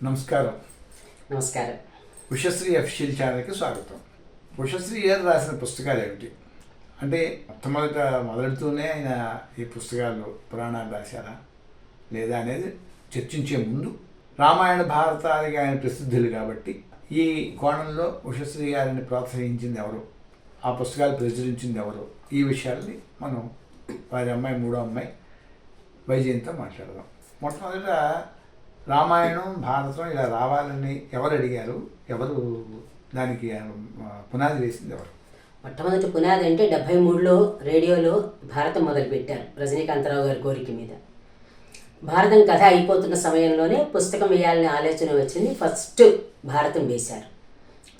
నమస్కారం నమస్కారం ఉషశ్రీ అఫీషియల్ ఛానల్కి స్వాగతం ఉషశ్రీ గారు రాసిన పుస్తకాలు ఏమిటి అంటే మొట్టమొదట మొదలెడుతూనే ఆయన ఈ పుస్తకాలు పురాణాలు రాశారా లేదా అనేది చర్చించే ముందు రామాయణ భారతానికి ఆయన ప్రసిద్ధులు కాబట్టి ఈ కోణంలో ఉషశ్రీ గారిని ప్రోత్సహించింది ఎవరు ఆ పుస్తకాలు ప్రచురించింది ఎవరు ఈ విషయాల్ని మనం వారి అమ్మాయి మూడో అమ్మాయి వైజయంతో మాట్లాడదాం మొట్టమొదట రామాయణం భారతం ఇలా రావాలని ఎవరు అడిగారు? ఎవరు దానికి పునాది వేసింది ఎవరు? మొట్టమొదటి పునాది అంటే డెబ్బై మూడులో రేడియోలో భారతం మొదలుపెట్టారు రజనీకాంతరావు గారి కోరిక మీద. భారతం కథ అయిపోతున్న సమయంలోనే పుస్తకం వేయాలనే ఆలోచన వచ్చింది. ఫస్ట్ భారతం వేశారు.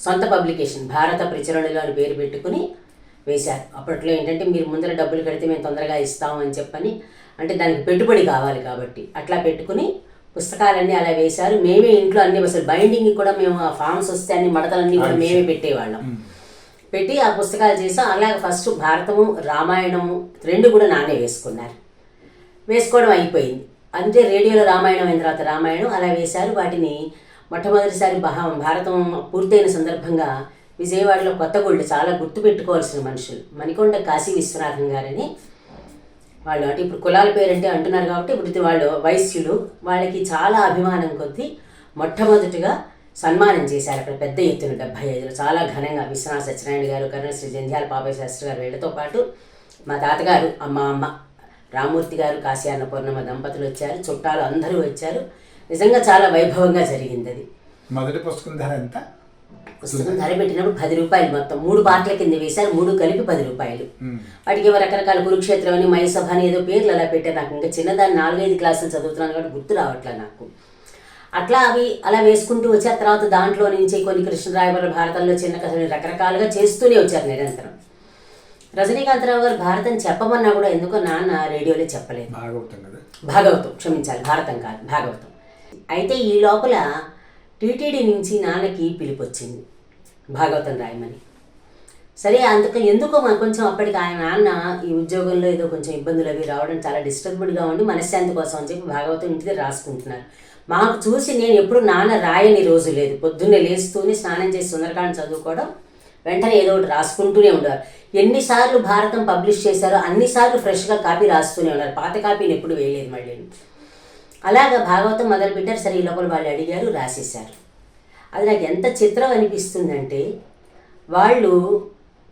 సొంత పబ్లికేషన్ భారత ప్రచురణలో అని పేరు పెట్టుకుని వేశారు. అప్పట్లో ఏంటంటే మీరు ముందర డబ్బులు కడితే మేము తొందరగా ఇస్తామని చెప్పని అంటే దానికి పెట్టుబడి కావాలి కాబట్టి అట్లా పెట్టుకుని పుస్తకాలన్నీ అలా వేశారు. మేమే ఇంట్లో అన్ని అసలు బైండింగ్ కూడా మేము ఆ ఫామ్స్ వస్తే అన్ని మడతలన్నీ కూడా మేమే పెట్టేవాళ్ళం. పెట్టి ఆ పుస్తకాలు చేసాం అలాగే ఫస్ట్ భారతము రామాయణము రెండు కూడా నానే వేసుకున్నారు. వేసుకోవడం అయిపోయింది. అంతే రేడియోలో రామాయణం అయిన తర్వాత రామాయణం అలా వేశారు. వాటిని మొట్టమొదటిసారి బహా భారతం పూర్తయిన సందర్భంగా విజయవాడలో కొత్తగూళ్ళు చాలా గుర్తుపెట్టుకోవాల్సిన మనుషులు. మణికొండ కాశీ విశ్వనాథం గారని వాళ్ళు అంటే ఇప్పుడు కులాల పేరంటే అంటున్నారు కాబట్టి ఇప్పుడు వాళ్ళు వైశ్యులు వాళ్ళకి చాలా అభిమానం కొద్దీ మొట్టమొదటిగా సన్మానం చేశారు అక్కడ పెద్ద ఎత్తున డెబ్బై ఐదులో. చాలా ఘనంగా విశ్వనాథ సత్యనారాయణ గారు కరుణశ్రీ జంధ్యాల పాపయ్య శాస్త్రి గారు వీళ్ళతో పాటు మా తాతగారు అమ్మ అమ్మ రామూర్తి గారు కాశీ అన్నపూర్ణమ్మ దంపతులు వచ్చారు చుట్టాలు అందరూ వచ్చారు. నిజంగా చాలా వైభవంగా జరిగింది అది. మొదటి పుస్తకం ధర ఎంత? పుస్తకం ధర పెట్టినప్పుడు పది రూపాయలు మొత్తం. మూడు పాటల కింద వేశారు మూడు కలిపి పది రూపాయలు. వాటికి ఏవో రకరకాల కురుక్షేత్రం అని మైసభ అని ఏదో పేర్లు అలా పెట్టారు నాకు. ఇంకా చిన్నదాన్ని నాలుగైదు క్లాసులు చదువుతున్నాను కాబట్టి గుర్తు రావట్లే నాకు. అట్లా అవి అలా వేసుకుంటూ వచ్చారు. తర్వాత దాంట్లో నుంచి కొన్ని కృష్ణరాయవర భారతంలో చిన్న కథలు రకరకాలుగా చేస్తూనే వచ్చారు నిరంతరం. రజనీకాంతరావు గారు భారతం చెప్పమన్నా కూడా ఎందుకో నాన్న రేడియోలో చెప్పలేదు. భాగవతం క్షమించాలి భారతం కాదు భాగవతం. అయితే ఈ లోపల టీటీడీ నుంచి నాన్నకి పిలిపొచ్చింది. భాగవతం రాయమని. సరే అందుకు ఎందుకో మన కొంచెం అప్పటికి ఆయన నాన్న ఈ ఉద్యోగంలో ఏదో కొంచెం ఇబ్బందులు అవి రావడం చాలా డిస్టర్బ్డ్గా ఉండి మనశ్శాంతి కోసం అని చెప్పి భాగవతం ఇంటి దగ్గర రాసుకుంటున్నారు. మాకు చూసి నేను ఎప్పుడు నాన్న రాయని రోజు లేదు. పొద్దున్నే లేస్తూనే స్నానం చేసి సుందరకాండ చదువుకోవడం వెంటనే ఏదో ఒకటి రాసుకుంటూనే ఉండేవారు. ఎన్నిసార్లు భారతం పబ్లిష్ చేశారో అన్నిసార్లు ఫ్రెష్గా కాపీ రాస్తూనే ఉన్నారు. పాత కాపీని ఎప్పుడు వేయలేదు మళ్ళీ. అలాగా భాగవతం మొదలుపెట్టారు. సరే ఈ లోపల వాళ్ళు అడిగారు రాసేశారు. అది నాకు ఎంత చిత్రం అనిపిస్తుందంటే వాళ్ళు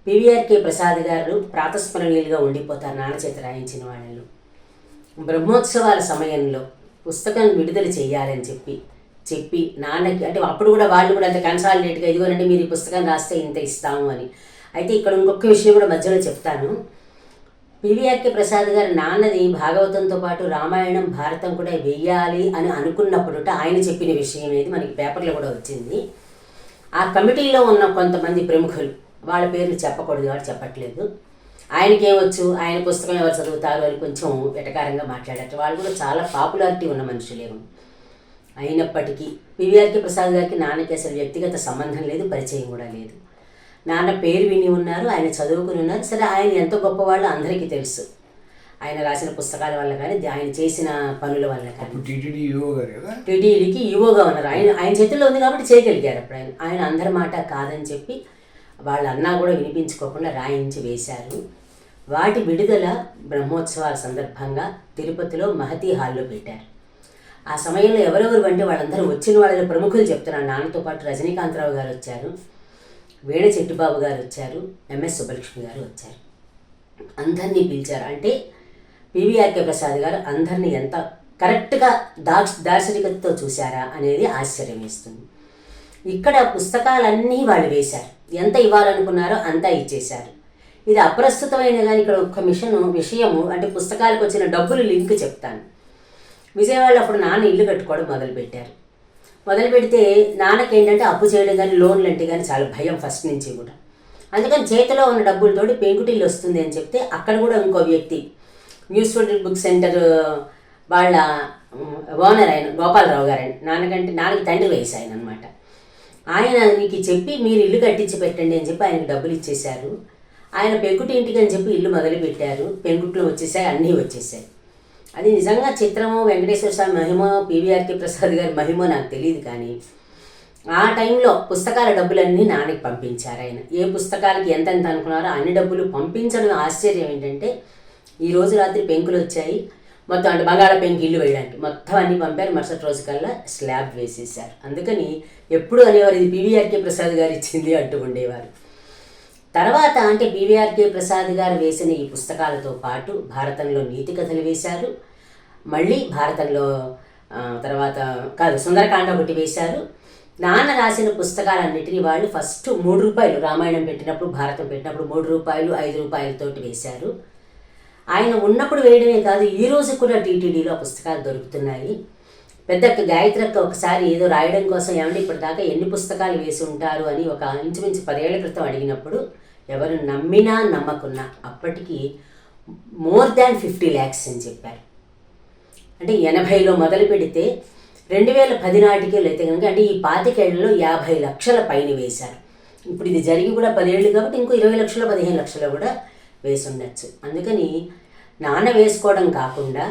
పివిఆర్కే ప్రసాద్ గారు ప్రాతస్మరణీయులుగా ఉండిపోతారు నాన్న రాయించిన వాళ్ళు బ్రహ్మోత్సవాల సమయంలో పుస్తకం విడుదల చేయాలని చెప్పి చెప్పి నాన్నకి అంటే అప్పుడు కూడా వాళ్ళు కూడా అంత కన్సాలిడేట్గా ఇదిగోనండి మీరు ఈ పుస్తకం రాస్తే ఇంత ఇస్తాము అని. అయితే ఇక్కడ ఇంకొక విషయం కూడా మధ్యలో చెప్తాను. పివిఆర్కే ప్రసాద్ గారి నాన్నది భాగవతంతో పాటు రామాయణం భారతం కూడా వెయ్యాలి అని అనుకున్నప్పుడుట ఆయన చెప్పిన విషయం అనేది మనకి పేపర్లో కూడా వచ్చింది. ఆ కమిటీలో ఉన్న కొంతమంది ప్రముఖులు వాళ్ళ పేర్లు చెప్పకూడదు వాళ్ళు చెప్పట్లేదు. ఆయనకేమొచ్చు? ఆయన పుస్తకం ఎవరు చదువుతారు అని కొంచెం వెటకారంగా మాట్లాడారు. వాళ్ళు కూడా చాలా పాపులారిటీ ఉన్న మనుషులేమో అయినప్పటికీ పివిఆర్కే ప్రసాద్ గారికి నాన్నకి అసలు వ్యక్తిగత సంబంధం లేదు పరిచయం కూడా లేదు. నాన్న పేరు విని ఉన్నారు ఆయన చదువుకుని ఉన్నారు. సరే ఆయన ఎంత గొప్పవాళ్ళు అందరికీ తెలుసు. ఆయన రాసిన పుస్తకాల వల్ల కానీ ఆయన చేసిన పనుల వల్ల కానీ. టీటీడీకి ఈవోగా ఉన్నారు. ఆయన ఆయన చేతుల్లో ఉంది కాబట్టి చేయగలిగారు అప్పుడు ఆయన. ఆయన అందరి మాట కాదని చెప్పి వాళ్ళ అన్నా కూడా వినిపించుకోకుండా రాయించి వేశారు. వాటి విడుదల బ్రహ్మోత్సవాల సందర్భంగా తిరుపతిలో మహతీ హాల్లో పెట్టారు. ఆ సమయంలో ఎవరెవరు అంటే వాళ్ళందరూ వచ్చిన వాళ్ళ ప్రముఖులు చెప్తున్నారు. నాన్నతో పాటు రజనీకాంతరావు గారు వచ్చారు. వేణ చెట్టుబాబు గారు వచ్చారు ఎంఎస్ సుబ్బలక్ష్మి గారు వచ్చారు. అందరినీ పిలిచారు. అంటే పివిఆర్కే ప్రసాద్ గారు అందరినీ ఎంత కరెక్ట్గా దాక్ష దార్శనికతతో చూశారా అనేది ఆశ్చర్యం వేస్తుంది. ఇక్కడ పుస్తకాలన్నీ వాళ్ళు వేశారు. ఎంత ఇవ్వాలనుకున్నారో అంతా ఇచ్చేశారు. ఇది అప్రస్తుతమైన కానీ ఇక్కడ ఒక్క మిషన్ విషయము అంటే పుస్తకాలకు వచ్చిన డబ్బులు లింక్ చెప్తాను. విజయవాడలో అప్పుడు నాన్న ఇల్లు కట్టుకోవడం మొదలుపెట్టారు. మొదలు పెడితే నాన్నకి ఏంటంటే అప్పు చేయడం కానీ లోన్లు అంటే కానీ చాలా భయం ఫస్ట్ నుంచి కూడా. అందుకని చేతిలో ఉన్న డబ్బులతోటి పెంకుటిల్లు వస్తుంది అని చెప్తే అక్కడ కూడా ఇంకో వ్యక్తి న్యూస్ బుక్ సెంటర్ వాళ్ళ ఓనర్ ఆయన గోపాలరావు గారు ఆయన నాన్నకంటే నాన్నకి తండ్రి వయసు ఆయన అనమాట ఆయన మీకు చెప్పి మీరు ఇల్లు కట్టించి పెట్టండి అని చెప్పి ఆయనకు డబ్బులు ఇచ్చేశారు. ఆయన పెంకుటి ఇంటికి అని చెప్పి ఇల్లు మొదలు పెట్టారు పెంకుట్లో వచ్చేసాయి అన్నీ వచ్చేసాయి. అది నిజంగా చిత్రము వెంకటేశ్వర స్వామి మహిమ పీవీఆర్కే ప్రసాద్ గారి మహిమో నాకు తెలియదు కానీ ఆ టైంలో పుస్తకాల డబ్బులన్నీ నాన్నకి పంపించారు ఆయన. ఏ పుస్తకాలకి ఎంతెంత అనుకున్నారో అన్ని డబ్బులు పంపించడం ఆశ్చర్యం ఏంటంటే ఈ రోజు రాత్రి పెంకులు వచ్చాయి. మొత్తం అంటే బంగాళ పెంకు ఇల్లు వేయడానికి మొత్తం అన్ని పంపారు. మరుసటి రోజు కల్లా స్లాబ్ వేసేసారు అందుకని ఎప్పుడు అనేవారు ఇది పీవీఆర్కే ప్రసాద్ గారు ఇచ్చింది అంటూ ఉండేవారు. తర్వాత అంటే బీవీఆర్కే ప్రసాద్ గారు వేసిన ఈ పుస్తకాలతో పాటు భారతంలో నీతి కథలు వేశారు. మళ్ళీ భారతంలో తర్వాత కాదు సుందరకాండ ఒకటి వేశారు నాన్న రాసిన పుస్తకాలన్నిటినీ వాళ్ళు ఫస్ట్ మూడు రూపాయలు రామాయణం పెట్టినప్పుడు భారతం పెట్టినప్పుడు మూడు రూపాయలు ఐదు రూపాయలతోటి వేశారు. ఆయన ఉన్నప్పుడు వేయడమే కాదు ఈ రోజు కూడా టీటీడీలో ఆ పుస్తకాలు దొరుకుతున్నాయి. పెద్ద గాయత్రక్క ఒకసారి ఏదో రాయడం కోసం ఏమంటే ఇప్పటిదాకా ఎన్ని పుస్తకాలు వేసి ఉంటారు అని ఒక ఇంచుమించు పదేళ్ళ క్రితం అడిగినప్పుడు ఎవరు నమ్మినా నమ్మకున్నా అప్పటికి మోర్ దాన్ ఫిఫ్టీ ల్యాక్స్ అని చెప్పారు. అంటే ఎనభైలో మొదలు పెడితే రెండు వేల పది నాటికే అయితే కనుక అంటే ఈ పాతికేళ్ళలో యాభై లక్షల పైన వేశారు. ఇప్పుడు ఇది జరిగి కూడా పదేళ్ళు కాబట్టి ఇంకో ఇరవై లక్షలు పదిహేను లక్షలు కూడా వేసి ఉండొచ్చు అందుకని నాన్న వేసుకోవడం కాకుండా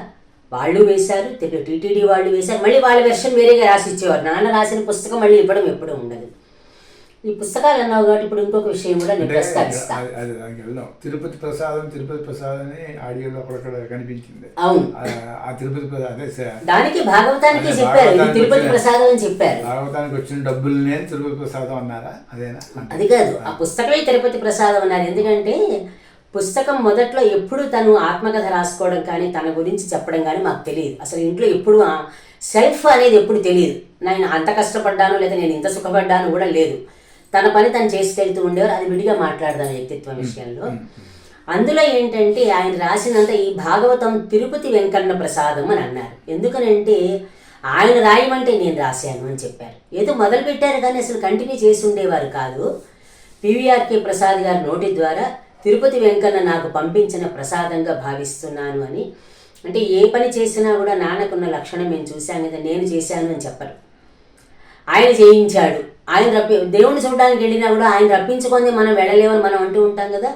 వాళ్ళు వేశారు టీటీడీ వాళ్ళు వేశారు. మళ్ళీ వాళ్ళ వెర్షన్ వేరేగా రాసి ఇచ్చేవారు. నాన్న రాసిన పుస్తకం మళ్ళీ ఇవ్వడం ఎప్పుడూ ఉండదు. ఈ పుస్తకాలు అన్నావు కాబట్టి ఇప్పుడు ఇంకొక విషయం కూడా నేను అంటే ప్రస్తావిస్తా అది అది దానికి వెళ్దాం. తిరుపతి ప్రసాదం తిరుపతి ప్రసాద్ అని ఆడియోలో అక్కడక్కడ కనిపించింది. అవును. ఆ- తిరుపతి ప్రసాద్ దానికి భాగవతానికి చెప్పారు తిరుపతి ప్రసాదం అని చెప్పారు. భాగవతానికి వచ్చిన డబ్బుల్నే తిరుపతి ప్రసాదం అన్నారా? అదేనా? అది కాదు ఆ పుస్తకమే తిరుపతి ప్రసాదం అన్నారు. ఎందుకంటే పుస్తకం మొదట్లో ఎప్పుడు తను ఆత్మకథ రాసుకోవడం కానీ తన గురించి చెప్పడం కానీ మాకు తెలియదు. అసలు ఇంట్లో ఎప్పుడు సెల్ఫ్ అనేది ఎప్పుడు తెలియదు. నేను అంత కష్టపడ్డాను లేదా నేను ఇంత సుఖపడ్డాను కూడా లేదు. తన పని తను చేసుకెళ్తూ ఉండేవారు. అది విడిగా మాట్లాడదాం వ్యక్తిత్వం విషయంలో. అందులో ఏంటంటే ఆయన రాసినంత ఈ భాగవతం తిరుపతి వెంకన్న ప్రసాదం అని అన్నారు. ఎందుకనంటే ఆయన రాయమంటే నేను రాశాను అని చెప్పారు. ఏదో మొదలు పెట్టారు కానీ అసలు కంటిన్యూ చేసి ఉండేవారు కాదు. పివిఆర్కే ప్రసాద్ గారి నోటి ద్వారా తిరుపతి వెంకన్న నాకు పంపించిన ప్రసాదంగా భావిస్తున్నాను అని. అంటే ఏ పని చేసినా కూడా నాన్నకున్న లక్షణం మేము చూశాం కదా నేను చేశాను అని చెప్పరు. ఆయన చేయించాడు. ఆయన రప్పి దేవుణ్ణి చూడడానికి వెళ్ళినా కూడా ఆయన రప్పించుకొని మనం వెళ్ళలేమని మనం అంటూ ఉంటాం కదా.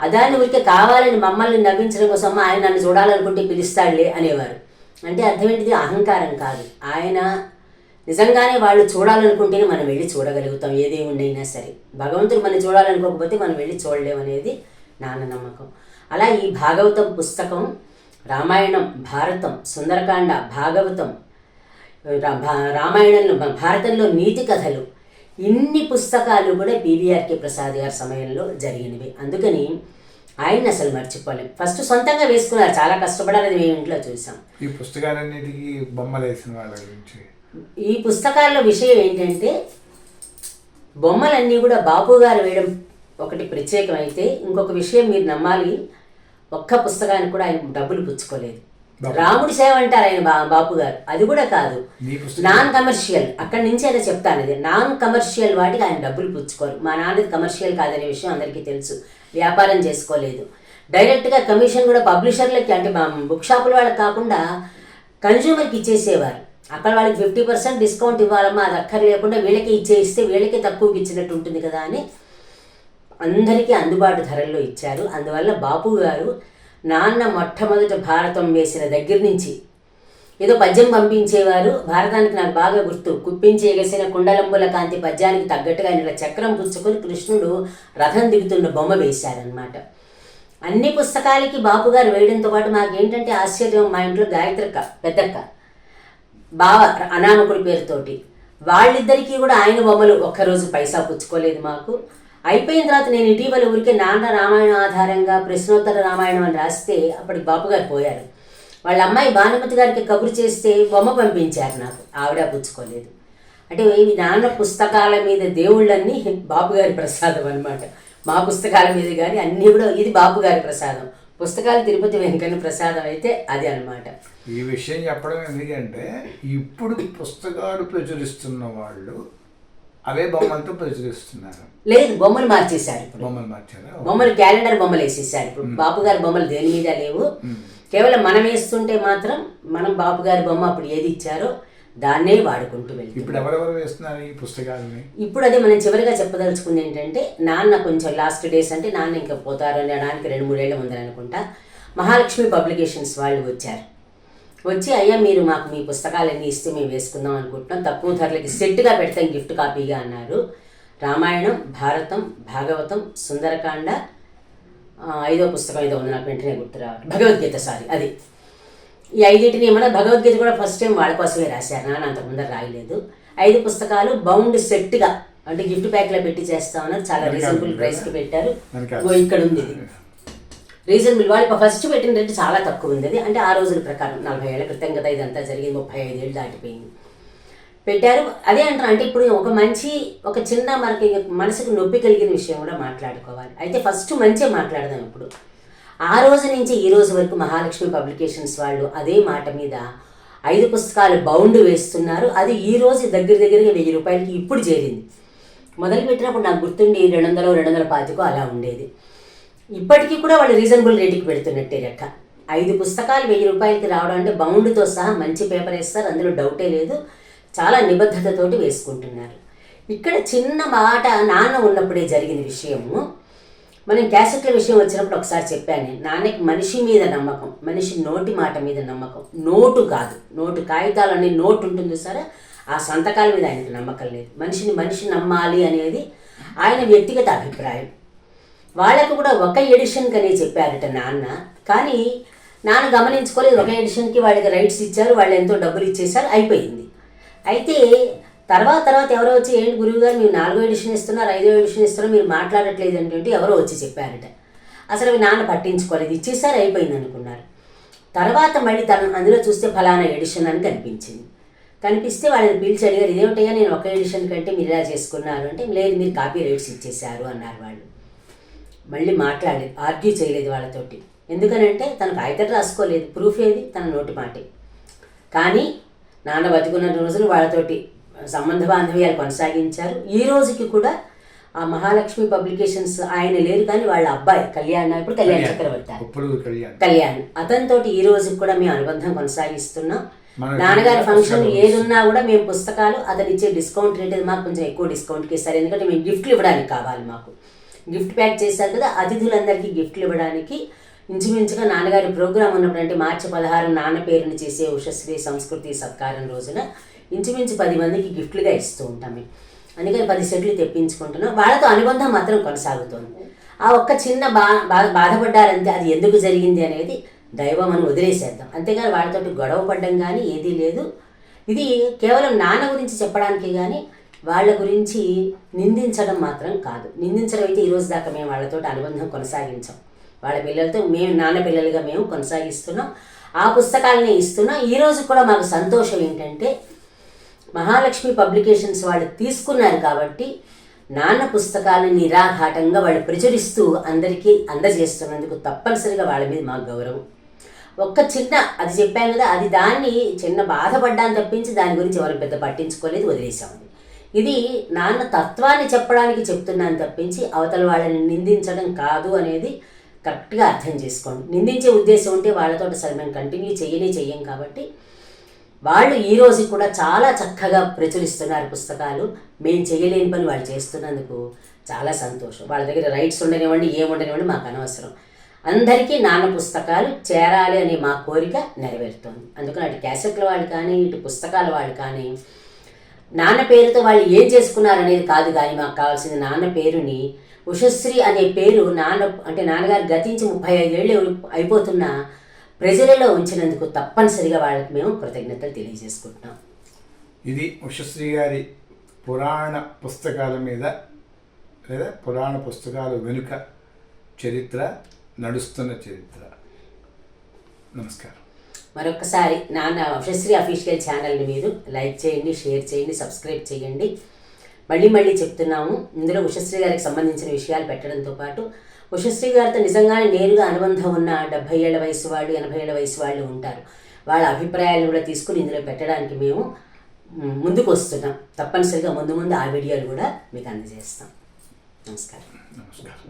అదాన్ని ఊరికే కావాలని మమ్మల్ని నవ్వించడం కోసం ఆయన నన్ను చూడాలనుకుంటే పిలుస్తాడులే అనేవారు. అంటే అర్థం ఏంటిది? అహంకారం కాదు. ఆయన నిజంగానే వాళ్ళు చూడాలనుకుంటేనే మనం వెళ్ళి చూడగలుగుతాం ఏ దేవుణ్ణైనా సరే. భగవంతుడు మనం చూడాలనుకోకపోతే మనం వెళ్ళి చూడలేం అనేది నాన్న నమ్మకం. అలా ఈ భాగవతం పుస్తకం రామాయణం భారతం సుందరకాండ భాగవతం రా- భా- రామాయణంలో భారతంలో నీతి కథలు ఇన్ని పుస్తకాలు కూడా బీవీఆర్కే ప్రసాద్ గారి సమయంలో జరిగినవి. అందుకని ఆయన అసలు మర్చిపోలేం ఫస్ట్ సొంతంగా వేసుకున్నారు. చాలా కష్టపడాలని మేము ఇంట్లో చూసాం. ఈ పుస్తకాలన్నిటికీ బొమ్మలు వేసిన వాళ్ళ గురించి? ఈ పుస్తకాల్లో విషయం ఏంటంటే బొమ్మలన్నీ కూడా బాపు గారు వేయడం ఒకటి ప్రత్యేకమైతే ఇంకొక విషయం మీరు నమ్మాలి ఒక్క పుస్తకానికి కూడా ఆయన డబ్బులు పుచ్చుకోలేదు. రాముడి సేవ అంటారు ఆయన బాపు గారు అది కూడా కాదు. Non commercial. అక్కడి నుంచి అయితే చెప్తాను ఇది. నాన్ కమర్షియల్ వాటికి ఆయన డబ్బులు పుచ్చుకోరు. మా నాన్నది కమర్షియల్ కాదనే విషయం అందరికీ తెలుసు. వ్యాపారం చేసుకోలేదు. డైరెక్ట్గా కమిషన్ కూడా పబ్లిషర్లకి అంటే మా బుక్ షాపుల వాళ్ళకి కాకుండా కన్జ్యూమర్కి ఇచ్చేసేవారు. అక్కడ వాళ్ళకి ఫిఫ్టీ పర్సెంట్ డిస్కౌంట్ ఇవ్వాలమ్మా అది అక్కర్ లేకుండా వీళ్ళకి ఇచ్చేస్తే వీళ్ళకి తక్కువకి ఇచ్చినట్టు ఉంటుంది కదా అని అందరికీ అందుబాటు ధరల్లో ఇచ్చారు. అందువల్ల బాపు గారు నాన్న మొట్టమొదట భారతం వేసిన దగ్గర నుంచి. ఏదో పద్యం పంపించేవారు. భారతానికి నాకు బాగా గుర్తు. కుప్పించేగసిన కుండలంబుల కాంతి పద్యానికి తగ్గట్టుగా ఆయన ఇలా చక్రం పుచ్చుకొని కృష్ణుడు రథం దిగుతున్న బొమ్మ వేశారనమాట అన్ని పుస్తకాలకి బాపు గారు వేయడంతో పాటు మాకేంటంటే ఆశ్చర్యం మా ఇంట్లో గాయత్రక్క పెద్దక్క బావ అనామకుడి పేరుతోటి. వాళ్ళిద్దరికీ కూడా ఆయన బొమ్మలు ఒక్కరోజు పైసా పుచ్చుకోలేదు మాకు. అయిపోయిన తర్వాత నేను ఇటీవల ఊరికే నాన్న రామాయణం ఆధారంగా ప్రశ్నోత్తర రామాయణం అని రాస్తే అప్పటికి బాపు గారు పోయారు. వాళ్ళ అమ్మాయి భానుమతి గారికి కబురు చేస్తే బొమ్మ పంపించారు నాకు. ఆవిడ పుచ్చుకోలేదు. అంటే ఇవి నాన్న పుస్తకాల మీద దేవుళ్ళన్నీ బాబుగారి ప్రసాదం అనమాట మా పుస్తకాల మీద కానీ అన్నీ కూడా ఇది బాబుగారి ప్రసాదం. పుస్తకాలు తిరుపతి వెంకన్న ప్రసాదం అయితే అది అనమాట ఈ విషయం చెప్పడం ఎందుకంటే ఇప్పుడు పుస్తకాలు ప్రచురిస్తున్న వాళ్ళు అవే బొమ్మలతో ప్రచురిస్తున్నారు. లేదు బొమ్మలు మార్చేశారు ఇప్పుడు. బొమ్మలు మార్చారా? బొమ్మలు క్యాలెండర్ బొమ్మలు వేసేసారు ఇప్పుడు. బాపు గారి బొమ్మలు దేని మీద లేవు. కేవలం మనం వేస్తుంటే మాత్రం మనం బాపు గారి బొమ్మ అప్పుడు ఏది ఇచ్చారో దాన్నే వాడుకుంటూ వెళ్తాం ఇప్పుడు ఎవరెవరు వేస్తున్నారు ఈ పుస్తకాలని? ఇప్పుడు అదే మనం చివరిగా చెప్పదలుచుకుంది ఏంటంటే నాన్న కొంచెం లాస్ట్ డేస్ అంటే నాన్న ఇంకా పోతారు అనడానికి రెండు మూడేళ్ళ ముందర అనుకుంటా మహాలక్ష్మి పబ్లికేషన్స్ వాళ్ళు వచ్చారు. వచ్చి అయ్యా మీరు మాకు మీ పుస్తకాలన్నీ ఇస్తే మేము వేసుకుందాం అనుకుంటున్నాం. తక్కువ ధరలకి సెట్గా పెడతాం గిఫ్ట్ కాపీగా అన్నారు. రామాయణం భారతం భాగవతం సుందరకాండ ఐదో పుస్తకం ఏదో ఉంది నాకు వెంటనే గుర్తు రావాలి భగవద్గీత సారీ అది. ఈ ఐదింటిని ఏమన్నా భగవద్గీత కూడా ఫస్ట్ టైం వాళ్ళ కోసమే రాశారు. నాన్న అంత ముందర రాయలేదు. ఐదు పుస్తకాలు బౌండ్ సెట్గా అంటే గిఫ్ట్ ప్యాక్లో పెట్టి చేస్తామన్నారు చాలా రీజనబుల్ ప్రైస్కి పెట్టారు. ఇక్కడ ఉంది. రీజనబుల్ వాళ్ళు ఫస్ట్ పెట్టిన రేటు చాలా తక్కువ ఉంది అది అంటే ఆ రోజుల ప్రకారం నలభై ఏళ్ళ క్రితం కదా ఇదంతా జరిగింది. ముప్పై ఐదు ఏళ్ళు దాటిపోయింది. పెట్టారు. అదే అంటారు. అంటే ఇప్పుడు ఒక మంచి ఒక చిన్న మనకి మనసుకు నొప్పి కలిగిన విషయం కూడా మాట్లాడుకోవాలి. అయితే ఫస్ట్ మంచిగా మాట్లాడదాం ఇప్పుడు. ఆ రోజు నుంచి ఈ రోజు వరకు మహాలక్ష్మి పబ్లికేషన్స్ వాళ్ళు అదే మాట మీద ఐదు పుస్తకాలు బౌండ్ వేస్తున్నారు. అది ఈ రోజు దగ్గర దగ్గరగా వెయ్యి రూపాయలకి ఇప్పుడు చేరింది. మొదలు పెట్టినప్పుడు నాకు గుర్తుండి రెండు వందలు రెండు వందల పాతికో అలా ఉండేది. ఇప్పటికీ కూడా వాళ్ళు రీజనబుల్ రేటుకి పెడుతున్నట్టే లెక్క. ఐదు పుస్తకాలు వెయ్యి రూపాయలకి రావడం అంటే బౌండ్తో సహా మంచి పేపర్ వేస్తారు అందులో డౌటే లేదు. చాలా నిబద్ధతతోటి వేసుకుంటున్నారు. ఇక్కడ చిన్న మాట నాన్న ఉన్నప్పుడే జరిగిన విషయము. మనం క్యాసెట్ల విషయం వచ్చినప్పుడు ఒకసారి చెప్పాను. నేను నాన్నకి మనిషి మీద నమ్మకం మనిషి నోటి మాట మీద నమ్మకం. నోటు కాదు. నోటు కాగితాలనే నోటు ఉంటుంది సరే ఆ సంతకాల మీద ఆయనకు నమ్మకం లేదు. మనిషిని మనిషి నమ్మాలి అనేది ఆయన వ్యక్తిగత అభిప్రాయం. వాళ్ళకు కూడా ఒక ఎడిషన్కి అనే చెప్పారట నాన్న. కానీ నాన్న గమనించుకోలేదు ఒక ఎడిషన్కి వాళ్ళకి రైట్స్ ఇచ్చారు వాళ్ళు ఎంతో డబ్బులు ఇచ్చేసారు అయిపోయింది. అయితే తర్వాత తర్వాత ఎవరో వచ్చి ఏంటి గురువు గారు మీరు నాలుగో ఎడిషన్ ఇస్తున్నారు ఐదో ఎడిషన్ ఇస్తున్నారు మీరు మాట్లాడట్లేదు అంటే ఎవరో వచ్చి చెప్పారట. అసలు అవి నాన్న పట్టించుకోలేదు ఇచ్చేసారు అయిపోయింది అనుకున్నారు. తర్వాత మళ్ళీ తన అందులో చూస్తే ఫలానా ఎడిషన్ అని కనిపించింది. కనిపిస్తే వాళ్ళని పిలిచి అడిగారు ఇదేమిటయ్యా నేను ఒక ఎడిషన్ కంటే మీరు ఇలా చేసుకున్నారు అంటే లేదు మీరు కాపీ రైట్స్ ఇచ్చేశారు అన్నారు వాళ్ళు. మళ్ళీ మాట్లాడలేదు ఆర్గ్యూ చేయలేదు వాళ్ళతోటి. ఎందుకనంటే తనకు కాగితం రాసుకోలేదు ప్రూఫ్ ఏది? తన నోటి మాటే. కానీ నాన్న బతుకున్న రోజులు వాళ్ళతోటి సంబంధ బాంధవ్యాలు కొనసాగించారు. ఈ రోజుకి కూడా ఆ మహాలక్ష్మి పబ్లికేషన్స్ ఆయన లేరు కానీ వాళ్ళ అబ్బాయి కళ్యాణ్ ఇప్పుడు కళ్యాణ్ చక్రవర్తి. కళ్యాణ్. అతనితోటి ఈ రోజుకి కూడా మేము అనుబంధం కొనసాగిస్తున్నాం. నాన్నగారి ఫంక్షన్ ఏదున్నా కూడా మేము పుస్తకాలు అతను ఇచ్చే డిస్కౌంట్ రేట్ అది మాకు కొంచెం ఎక్కువ డిస్కౌంట్కి ఇస్తారు. ఎందుకంటే మేము గిఫ్ట్లు ఇవ్వడానికి కావాలి మాకు. గిఫ్ట్ ప్యాక్ చేశారు కదా అతిథులందరికీ గిఫ్ట్లు ఇవ్వడానికి. ఇంచుమించుగా నాన్నగారి ప్రోగ్రాం ఉన్నప్పుడు అంటే మార్చి పదహారు నాన్న పేరుని చేసే ఉషశ్రీ సంస్కృతి సత్కారం రోజున ఇంచుమించు పది మందికి గిఫ్ట్లుగా ఇస్తూ ఉంటాం మేము. అందుకని పది సెట్లు తెప్పించుకుంటున్నాం. వాళ్ళతో అనుబంధం మాత్రం కొనసాగుతోంది. ఆ ఒక్క చిన్న బా బాధ బాధపడ్డారంటే అది ఎందుకు జరిగింది అనేది దైవం అని వదిలేసేద్దాం. అంతేగాని వాళ్ళతో గొడవ పడ్డం కానీ ఏదీ లేదు. ఇది కేవలం నాన్న గురించి చెప్పడానికి కానీ వాళ్ళ గురించి నిందించడం మాత్రం కాదు. నిందించడం అయితే ఈరోజు దాకా మేము వాళ్ళతో అనుబంధం కొనసాగించాం. వాళ్ళ పిల్లలతో మేము నాన్న పిల్లలుగా మేము కొనసాగిస్తున్నాం. ఆ పుస్తకాలనే ఇస్తున్నాం. ఈరోజు కూడా మాకు సంతోషం ఏంటంటే మహాలక్ష్మి పబ్లికేషన్స్ వాళ్ళు తీసుకున్నారు కాబట్టి నాన్న పుస్తకాలను నిరాఘాటంగా వాళ్ళు ప్రచురిస్తూ అందరికీ అందజేస్తున్నందుకు తప్పనిసరిగా వాళ్ళ మీద మాకు గౌరవం. ఒక్క చిన్న అది చెప్పాను కదా అది దాన్ని చిన్న బాధపడ్డాను తప్పించి దాని గురించి ఎవరు పెద్ద పట్టించుకోలేదు వదిలేసాము ఇది నాన్న తత్వాన్ని చెప్పడానికి చెప్తున్నాను తప్పించి అవతల వాళ్ళని నిందించడం కాదు అనేది కరెక్ట్గా అర్థం చేసుకోండి. నిందించే ఉద్దేశం ఉంటే వాళ్ళతో సరే మేము కంటిన్యూ చేయనే చెయ్యం కాబట్టి వాళ్ళు ఈ రోజు కూడా చాలా చక్కగా ప్రచురిస్తున్నారు పుస్తకాలు. మేము చేయలేని పని వాళ్ళు చేస్తున్నందుకు చాలా సంతోషం. వాళ్ళ దగ్గర రైట్స్ ఉండనివ్వండి ఏముండనివ్వండి మాకు అనవసరం. అందరికీ నాన్న పుస్తకాలు చేరాలి అనే మా కోరిక నెరవేరుతోంది. అందుకని అటు క్యాసెట్ల వాళ్ళు కానీ ఇటు పుస్తకాల వాళ్ళు కానీ నాన్న పేరుతో వాళ్ళు ఏం చేసుకున్నారు అనేది కాదు కానీ మాకు కావాల్సింది నాన్న పేరుని ఉషశ్రీ అనే పేరు నాన్న అంటే నాన్నగారు గతించి ముప్పై ఐదేళ్ళు అయిపోతున్న ప్రజలలో ఉంచినందుకు తప్పనిసరిగా వాళ్ళకి మేము కృతజ్ఞతలు తెలియజేసుకుంటున్నాం. ఇది ఉషశ్రీ గారి పురాణ పుస్తకాల మీద లేదా పురాణ పుస్తకాల వెనుక చరిత్ర నడుస్తున్న చరిత్ర. నమస్కారం. మరొకసారి నాన్న ఉషశ్రీ అఫీషియల్ ఛానల్ని మీరు లైక్ చేయండి షేర్ చేయండి సబ్స్క్రైబ్ చేయండి. మళ్ళీ మళ్ళీ చెప్తున్నాము. ఇందులో ఉషశ్రీ గారికి సంబంధించిన విషయాలు పెట్టడంతో పాటు ఉషశ్రీ గారితో నిజంగానే నేరుగా అనుబంధం ఉన్న డెబ్భై ఏళ్ళ వయసు వాళ్ళు ఎనభై ఏళ్ళ వయసు వాళ్ళు ఉంటారు. వాళ్ళ అభిప్రాయాలు కూడా తీసుకుని ఇందులో పెట్టడానికి మేము ముందుకు వస్తున్నాం. తప్పనిసరిగా ముందు ముందు ఆ వీడియోలు కూడా మీకు అందజేస్తాం. నమస్కారం. నమస్కారం.